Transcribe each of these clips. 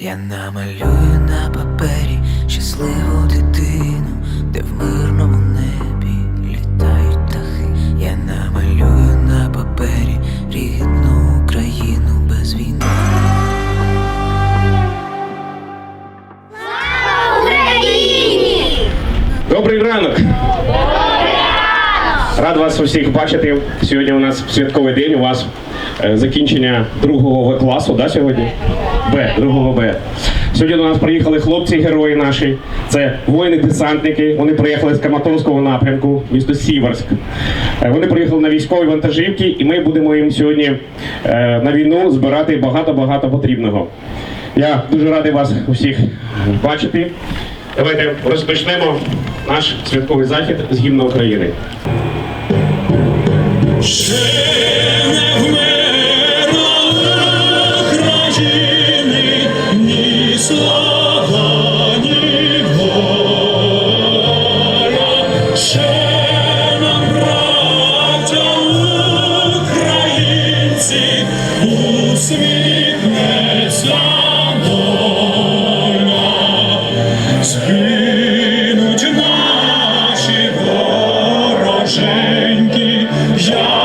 Я намалюю на папері щасливу дитину, де в мирному небі літають птахи. Я намалюю на папері рідну Україну без війни. Добрий ранок! Рад вас усіх бачити. Сьогодні у нас святковий день. У вас е, закінчення другого В класу, да, сьогодні? Б, другого Б. Сьогодні до нас приїхали хлопці, герої наші. Це воїни-десантники. Вони приїхали з Краматорського напрямку, місто Сіверськ. Е, Вони приїхали на військові вантажівки, і ми будемо їм сьогодні е, на війну збирати багато-багато потрібного. Я дуже радий вас усіх бачити. Давайте розпочнемо наш святковий захід з гімну України. Згинуть John.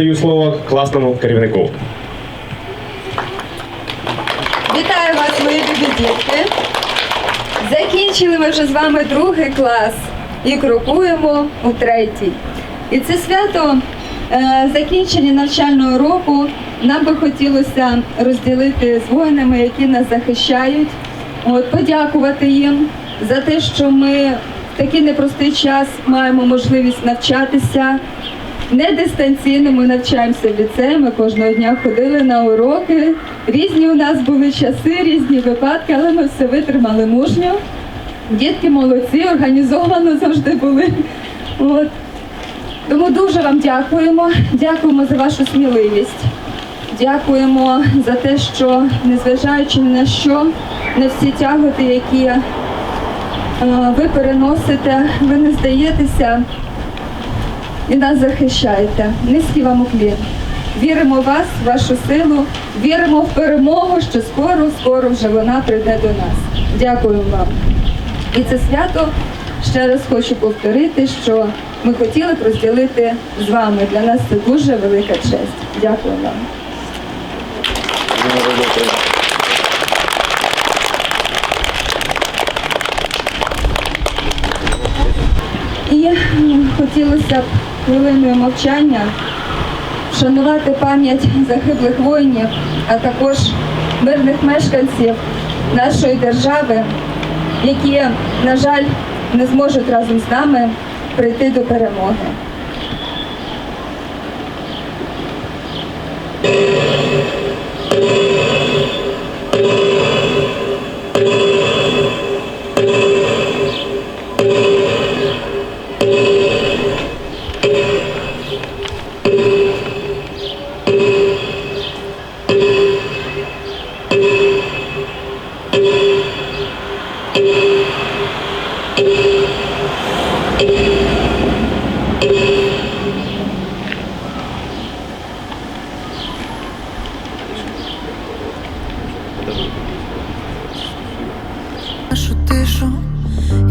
Надаю слово класному керівнику. Вітаю вас, мої любі дітки. Закінчили ми вже з вами другий клас і крокуємо у третій. І це свято е, закінчення навчального року нам би хотілося розділити з воїнами, які нас захищають. От, подякувати їм за те, що ми в такий непростий час маємо можливість навчатися. Не дистанційно ми навчаємося в ліцеї, ми кожного дня ходили на уроки. Різні у нас були часи, різні випадки, але ми все витримали мужньо. Дітки молодці, організовано завжди були. От. Тому дуже вам дякуємо. Дякуємо за вашу сміливість. Дякуємо за те, що незважаючи на що, на всі тяготи, які е, ви переносите, ви не здаєтеся і нас захищаєте. Низький вам уклін. Віримо в вас, в вашу силу, віримо в перемогу, що скоро, скоро вже вона прийде до нас. Дякуємо вам. І це свято ще раз хочу повторити, що ми хотіли б розділити з вами. Для нас це дуже велика честь. Дякую вам. І хотілося б хвилиною мовчання вшанувати пам'ять загиблих воїнів, а також мирних мешканців нашої держави, які, на жаль, не зможуть разом з нами прийти до перемоги.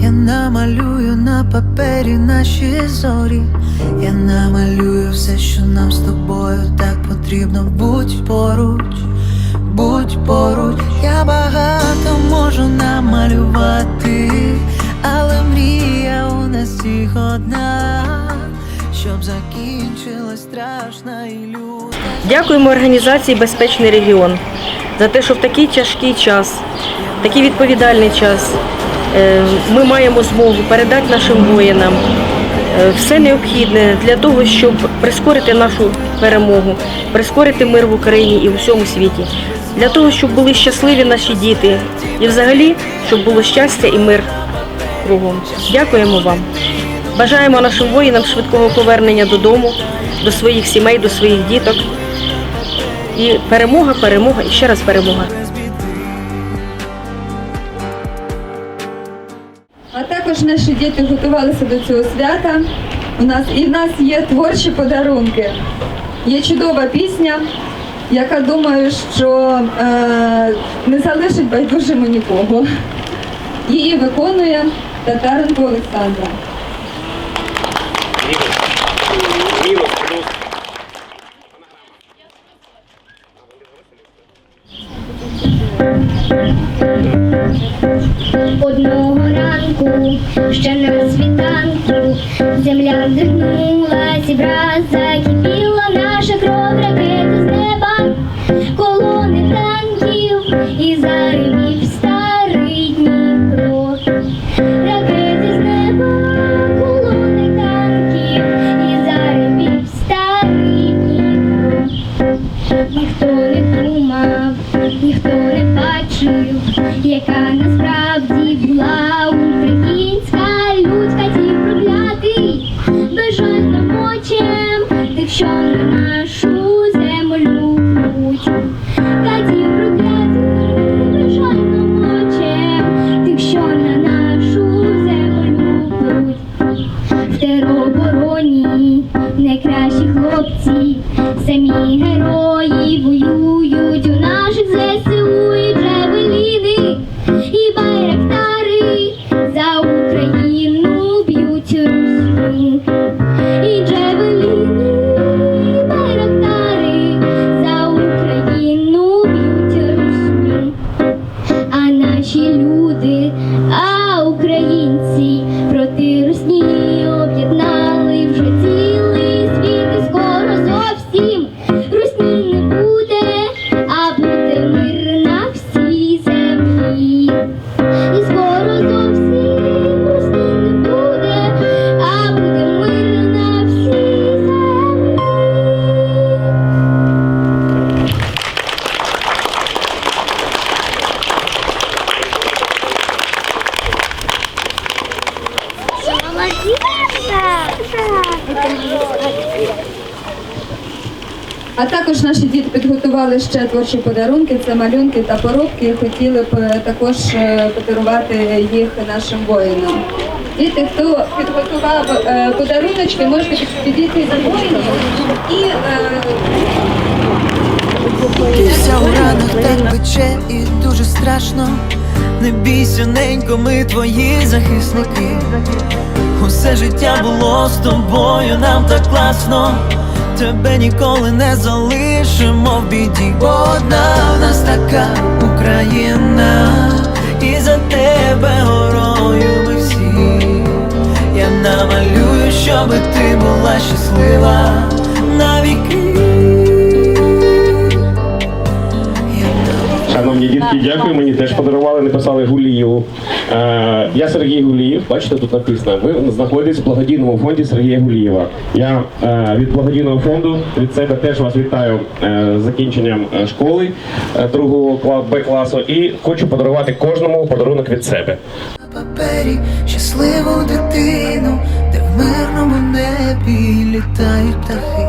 Я намалюю на папері наші зорі, Я намалюю все, що нам з тобою так потрібно. Будь поруч, будь поруч. Я багато можу намалювати, але мрія у нас всіх одна, щоб закінчилась страшна і люта. Дякуємо організації Безпечний регіон за те, що в такий тяжкий час, такий відповідальний час ми маємо змогу передати нашим воїнам е, все необхідне для того, щоб прискорити нашу перемогу, прискорити мир в Україні і в усьому світі, для того, щоб були щасливі наші діти і взагалі, щоб було щастя і мир кругом. Дякуємо вам. Бажаємо нашим воїнам швидкого повернення додому, до своїх сімей, до своїх діток. І перемога, перемога і ще раз перемога. Також наші діти готувалися до цього свята. У нас і в нас є творчі подарунки. Є чудова пісня, яка думаю, що е, не залишить байдужими нікого. Її виконує Татаренко Олександра. Одного ранку, ще на світанку, земля вдихнулась і враз закипіла için. Düşanlar підготували ще творчі подарунки, це малюнки та поробки. Хотіли б е, також е, подарувати їх нашим воїнам. Діти, хто підготував е, подаруночки, можете підійти за воїнів і е, Вся у ранах так пече і дуже страшно. Не бійся, ненько, ми твої захисники. Усе життя було з тобою, нам так класно. Тебе ніколи не залишимо в біді. Одна в нас така Україна, і за тебе горою ми всі. Я намалюю, щоби ти була щаслива навіки. Шановні дітки, дякую. Мені теж подарували, написали Гулієву. Е, я Сергій Гулієв, бачите, тут написано. Ви знаходитесь в благодійному фонді Сергія Гулієва. Я е, від благодійного фонду від себе теж вас вітаю е, з закінченням е, школи е, другого кла- Б класу і хочу подарувати кожному подарунок від себе. на папері щасливу дитину, де в мирному небі літають птахи.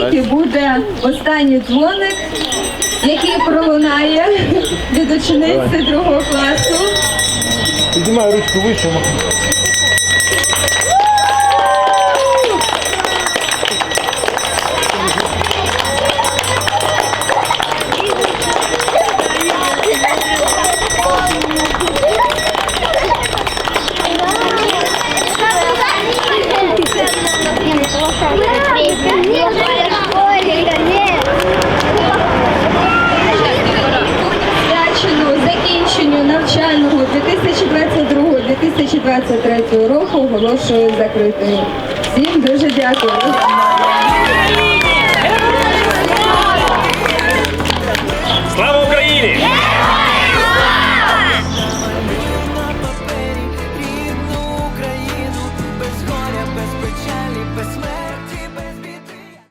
поки буде останній дзвоник, який пролунає від учениці другого класу. Піднімай ручку вище. 2022-2023 року оголошую закритою. Всім дуже дякую.